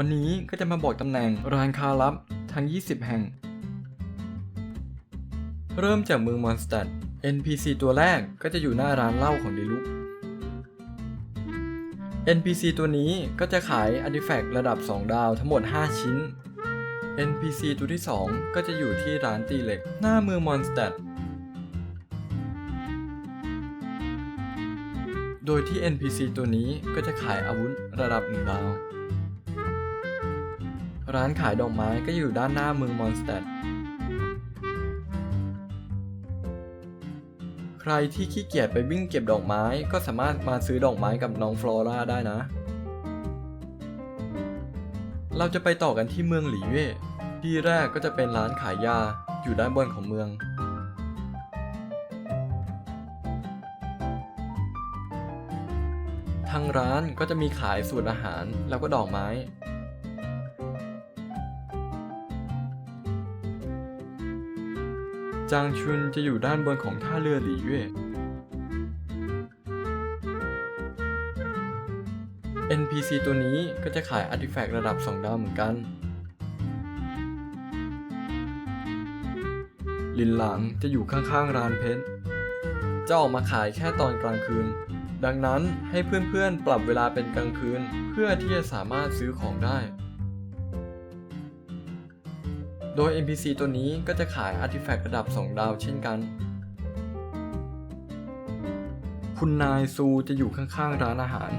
วันนี้ก็จะมาบอกตำแหน่งร้านค้าลับทั้ง 20 แห่ง เริ่มจากเมืองมอนสเตด NPC ตัวแรกก็จะอยู่หน้าร้านเหล้าของเดลุก NPC ตัวนี้ก็จะขายอาร์ติแฟกต์ระดับ 2 ดาวทั้งหมด 5 ชิ้น NPC ตัวที่ 2 ก็จะอยู่ที่ร้านตีเหล็ก หน้าเมืองมอนสเตดโดยที่ NPC ตัวนี้ก็จะขายอาวุธระดับ 1 ดาว ร้านขายดอกไม้ก็อยู่ด้านหน้าเมืองมอนสเตดใครที่ขี้เกียจไปวิ่งเก็บดอกไม้ก็สามารถมาซื้อดอกไม้กับน้องฟลอร่าได้นะ เราจะไปต่อกันที่เมืองหลีเว่ที่แรกก็จะเป็นร้านขายยาอยู่ด้านบนของเมือง ทางร้านก็จะมีขายสูตรอาหารแล้วก็ดอกไม้ จางชุนจะอยู่ด้านบนของท่าเรือหลีเย่ NPC ตัวนี้ก็จะขายอาร์ติแฟกต์ระดับ 2 ดาวเหมือนกัน ลินหลังจะอยู่ข้างๆร้านเพชร จะออกมาขายแค่ตอนกลางคืน ดังนั้นให้เพื่อนๆปรับเวลาเป็นกลางคืน เพื่อที่จะสามารถซื้อของได้ โดย NPC ตัวนี้ก็จะขายอาร์ติแฟกต์ระดับ 2 ดาวเช่นกัน คุณนายซูจะอยู่ข้างๆร้านอาหาร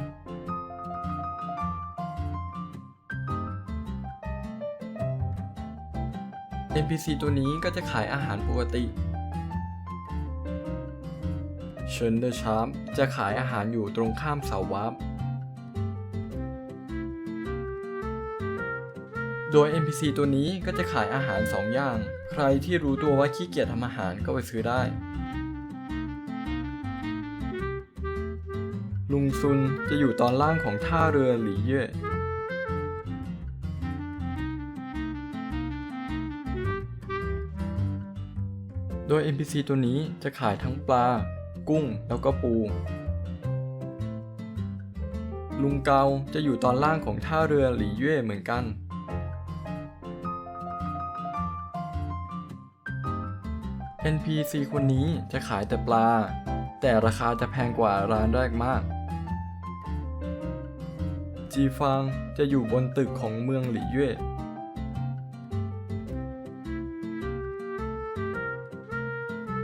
NPC ตัวนี้ก็จะขายอาหารปกติเชิญเดอร์ชาร์ปจะขายอาหารอยู่ตรงข้ามเสาวาร์ โดย NPC ตัวนี้ก็จะขายอาหาร 2 อย่าง ใครที่รู้ตัวว่าขี้เกียจทำอาหารก็ไปซื้อได้ ลุงซุนจะอยู่ตอนล่างของท่าเรือหลีเย่โดย NPC ตัวนี้จะขายทั้งปลา กุ้ง แล้วก็ปู ลุงเกาจะอยู่ตอนล่างของท่าเรือหลีเย่เหมือนกัน NPC คนนี้จะขายแต่ปลา แต่ราคาจะแพงกว่าร้านแรกมาก จีฟางจะอยู่บนตึกของเมืองหลี่เย่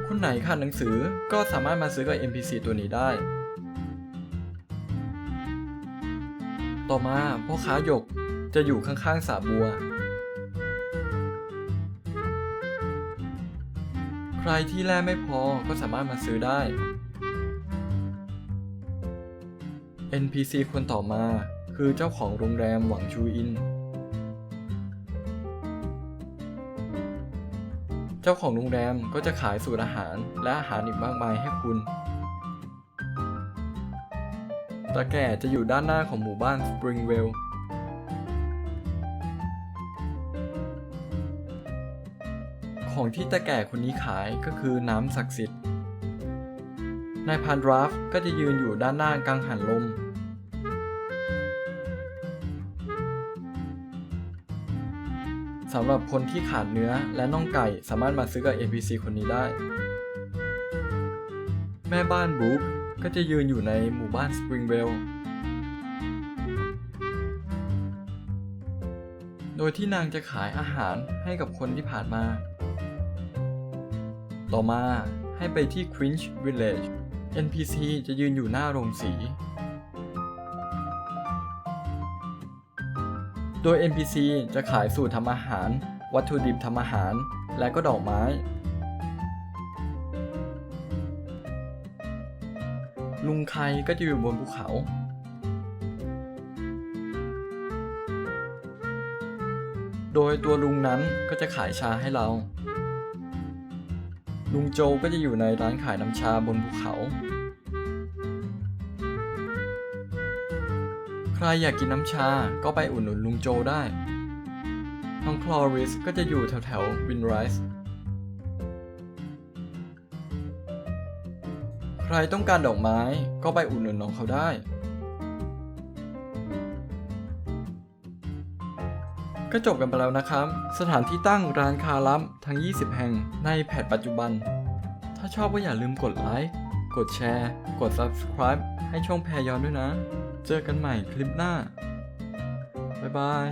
คนไหนขาดหนังสือก็สามารถมาซื้อกับ NPC ตัวนี้ได้ ต่อมาพ่อค้าหยกจะอยู่ข้างๆสาบัว รที่แลไม่พอก็สามารถมาซื้อได้ NPC คนต่อมาคือเจ้าของโรงแรมหวังชูอิน เจ้าของโรงแรมก็จะขายสูตรอาหารและอาหารอีกมากมายให้คุณตาแก่จะอยู่ด้านหน้าของหมู่บ้านสปริงเวล ของที่ตาแก่คนนี้ขายก็คือน้ำศักดิ์สิทธิ์ นายพานดราฟก็จะยืนอยู่ด้านหน้ากังหันลม สำหรับคนที่ขาดเนื้อและน่องไก่สามารถมาซื้อกับ NPC คนนี้ได้ แม่บ้านบรูคก็จะยืนอยู่ในหมู่บ้านสปริงเวลโดยที่นางจะขายอาหารให้กับคนที่ผ่านมา ต่อมาให้ไปที่ Cringe Village NPC จะยืนอยู่หน้าโรงสี โดย NPC จะขายสูตรทำอาหาร วัตถุดิบทำอาหาร และก็ดอกไม้ ลุงไคก็จะอยู่บนภูเขาโดยตัวลุงนั้นก็จะขายชาให้เรา ลุงโจก็จะอยู่ในร้านขายน้ำชาบนภูเขา ใครอยากกินน้ำชาก็ไปอุดหนุนลุงโจได้ น้องคลอริสก็จะอยู่แถวแถววินไรส์ใครต้องการดอกไม้ก็ไปอุดหนุนน้องเขาได้ ก็จบกันไปแล้วนะครับ สถานที่ตั้งร้านคาลัมทั้ง 20 แห่งในแพทปัจจุบัน ถ้าชอบก็อย่าลืมกดไลค์ กดแชร์ กด subscribe ให้ช่องแพรยอนด้วยนะ เจอกันใหม่คลิปหน้า บ๊ายบาย